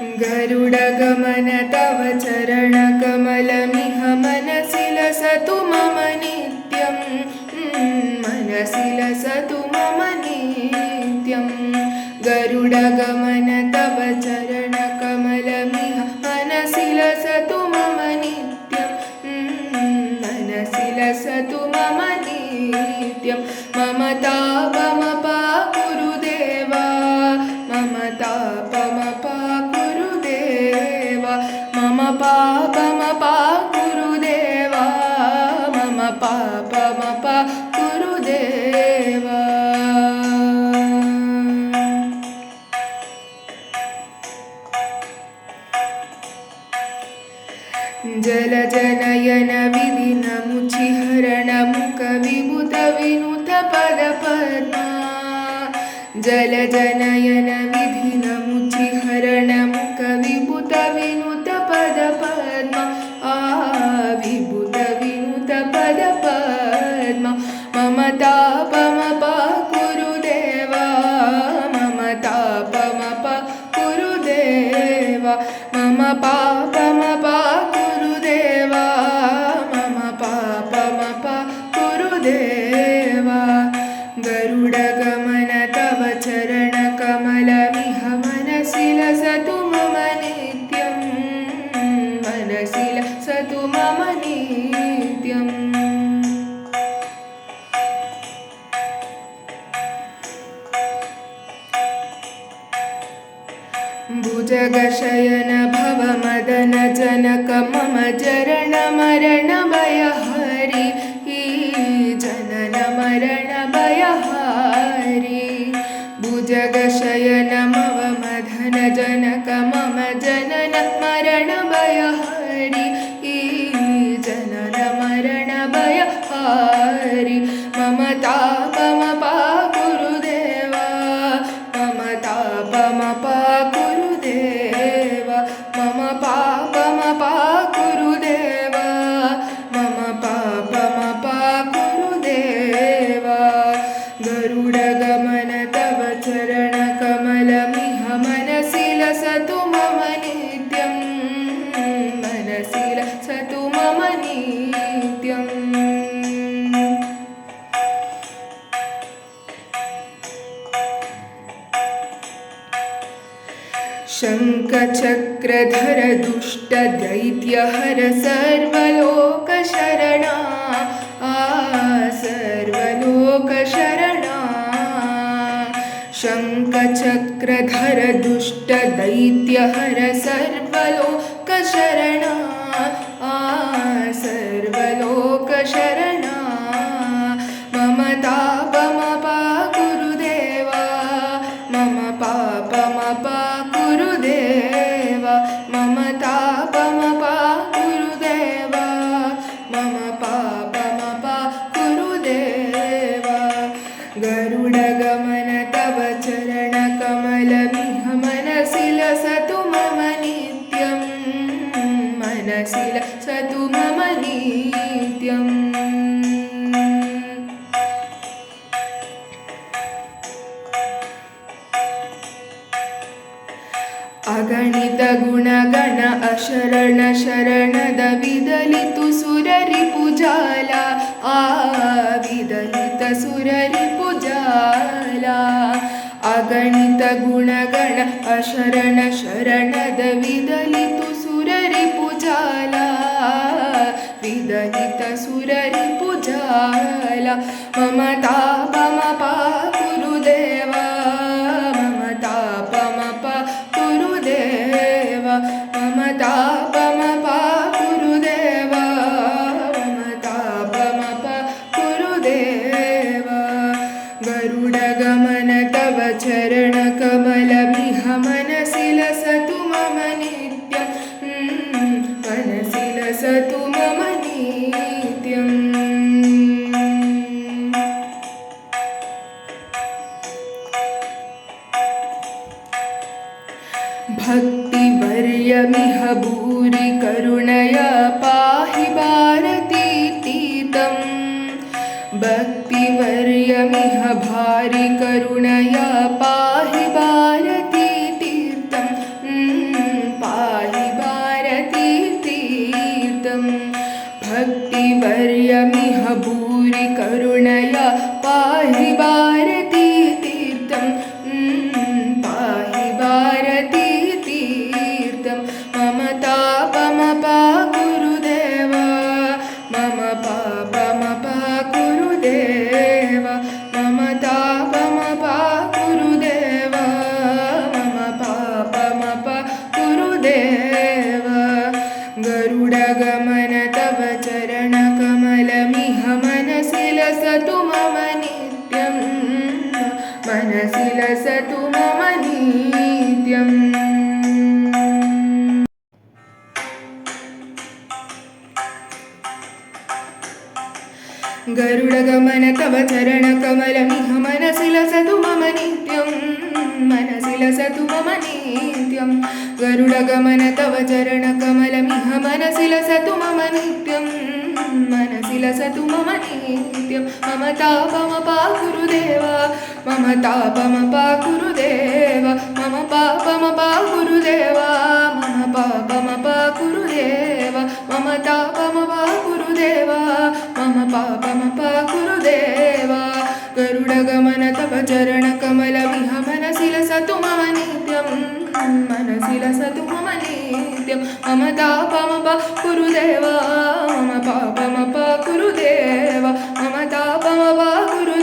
गरुडगमन तव चरणकमलमिह मनसि लसतु मम नित्यं मनसि लसतु मम नित्यं गरुडगमन तव चरणकमलमिह పాపమప గురుదేవా మమ పాపమప గురుదేవా జలజనయన విదినము చిహరణముఖ విభుత వినుత పద పద్మా. జలజనయన విధినము చిహ pa ma भुजगशयन भव मदन जनक मम चरण मरण भयहरि जनन मरण भयहारि भुजगशयन मव मदन जनक मम जनन मरण भयहरि जनन मम तापमपा गुरुदेवा शङ्खचक्रधर दुष्टदैत्यहर सर्वलोकशरणा आ सर्वलोकशरणा। शङ्खचक्रधर दुष्टदैत्यहर सर्वलोकशरणा आ सर्वलोकशरणा ಅಗಣಿತ ಗುಣಗಣ ಅಶರಣ ಶರಣದ ವಿದಲಿತು ಸುರರಿ ಪುಜಾಲ ಆ ವಿದಲಿತ ಸುರರಿ ಪುಜಾಲ ಅಗಣಿತ ಗುಣಗಣ ಅಶರಣ ಶರಣದ ವಿದಲಿತು ಸುರರಿ ಪುಜಾಲ ವಿದಲಿತ ಸುರರಿ ಪುಜಾಲ ಮಮ ಪಾ ಗುರುದೇವಾ मनसि लसतु मम नित्यं मनसि लसतु मम नित्यम्। भक्तिवर्यमिह भूरि करुणया पाहि भारतीतीतं भक्तिवर्यमिह भारि करुणया गरुडगमन तव चरणकमलमिह मनसि लसतु मम नित्यं मनसि लसतु मम नित्यं गरुडगमन तव चरणकमलमिह मनसि लसतु मम नित्यं मनसि लसतु मम नित्यं मम तापमपा गुरुदेव मम तापमपा गुरुदेव मम पापमपा మనసిల సతుమమనిత్యం మమ తాపమ కురుదేవా మమ పాపమ పా కురుదేవ మమ తాపమ పా కురు